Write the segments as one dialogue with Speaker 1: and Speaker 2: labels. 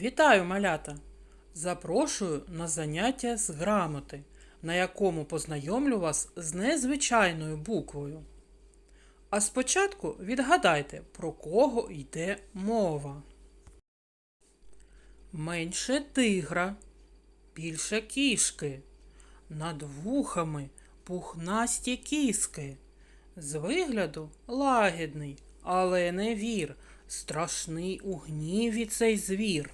Speaker 1: Вітаю, малята! Запрошую на заняття з грамоти, на якому познайомлю вас з незвичайною буквою. А спочатку відгадайте, про кого йде мова. Менше тигра, більше кішки, над вухами пухнасті кіски. З вигляду лагідний, але не вір, страшний у гніві цей звір.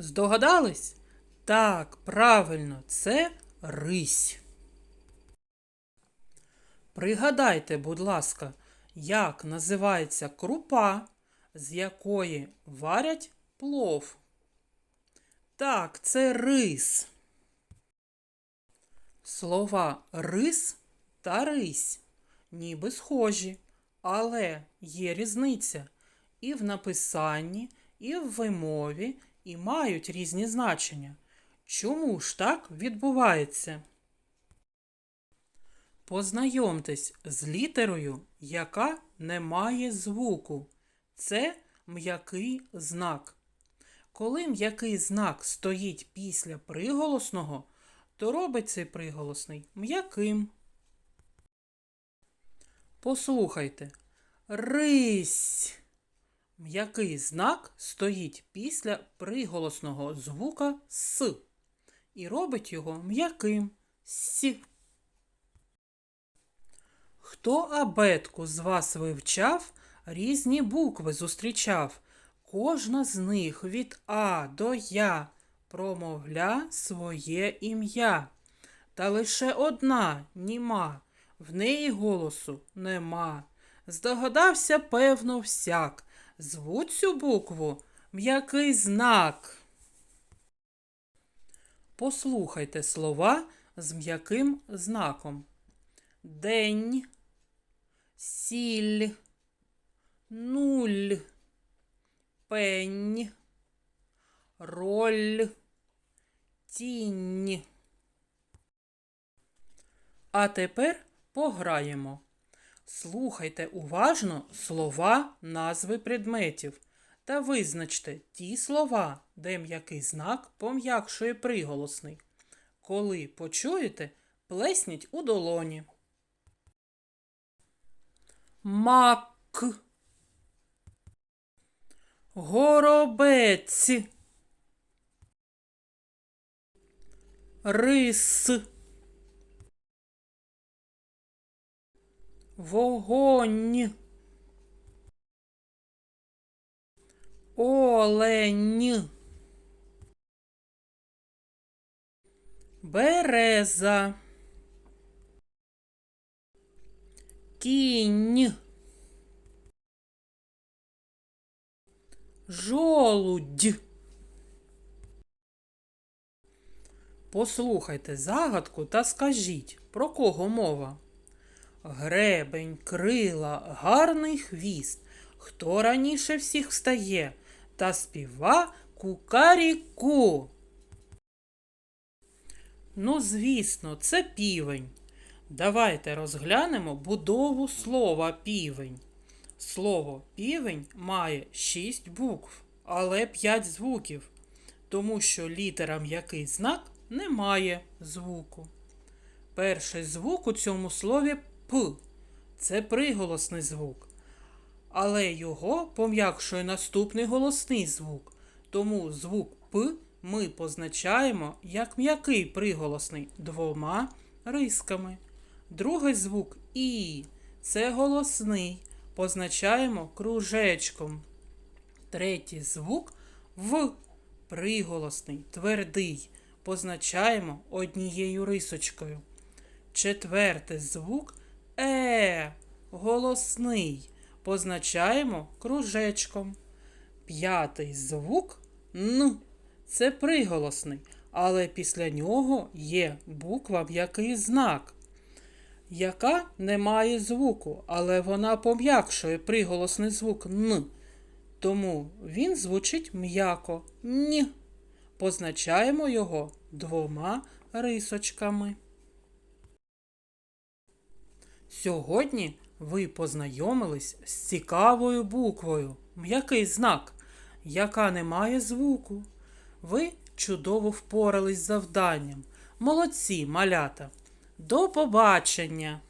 Speaker 1: Здогадались? Так, правильно, це рись. Пригадайте, будь ласка, як називається крупа, з якої варять плов. Так, це рис. Слова рис та рись ніби схожі, але є різниця і в написанні, і в вимові, і мають різні значення. Чому ж так відбувається? Познайомтесь з літерою, яка не має звуку. Це м'який знак. Коли м'який знак стоїть після приголосного, то робить цей приголосний м'яким. Послухайте. Рись. М'який знак стоїть після приголосного звука С і робить його м'яким С. Хто абетку з вас вивчав, різні букви зустрічав. Кожна з них від А до Я промовля своє ім'я. Та лише одна німа, в неї голосу нема. Здогадався, певно, всяк. Звуть цю букву м'який знак. Послухайте слова з м'яким знаком. День, сіль, нуль, пень, роль, тінь. А тепер пограємо. Слухайте уважно слова назви предметів та визначте ті слова, де м'який знак пом'якшує приголосний. Коли почуєте, плесніть у долоні. Мак. Горобець. Рис. Вогонь. Олень. Береза. Кінь. Жолудь. Послухайте загадку та скажіть, про кого мова. Гребень, крила, гарний хвіст. Хто раніше всіх встає та співа кукаріку. Ну, звісно, це півень. Давайте розглянемо будову слова півень. Слово півень має шість букв, але п'ять звуків, тому що літера м'який знак не має звуку. Перший звук у цьому слові П. Це приголосний звук. Але його пом'якшує наступний голосний звук. Тому звук П ми позначаємо як м'який приголосний двома рисками. Другий звук І. Це голосний. Позначаємо кружечком. Третій звук В. Приголосний, твердий. Позначаємо однією рисочкою. Четвертий звук Е. Голосний. Позначаємо кружечком. П'ятий звук Н. Це приголосний, але після нього є буква м'який знак, яка не має звуку, але вона пом'якшує приголосний звук Н. Тому він звучить м'яко Н. Позначаємо його двома рисочками. Сьогодні ви познайомились з цікавою буквою. М'який знак. яка не має звуку. Ви чудово впорались з завданням. Молодці, малята. До побачення!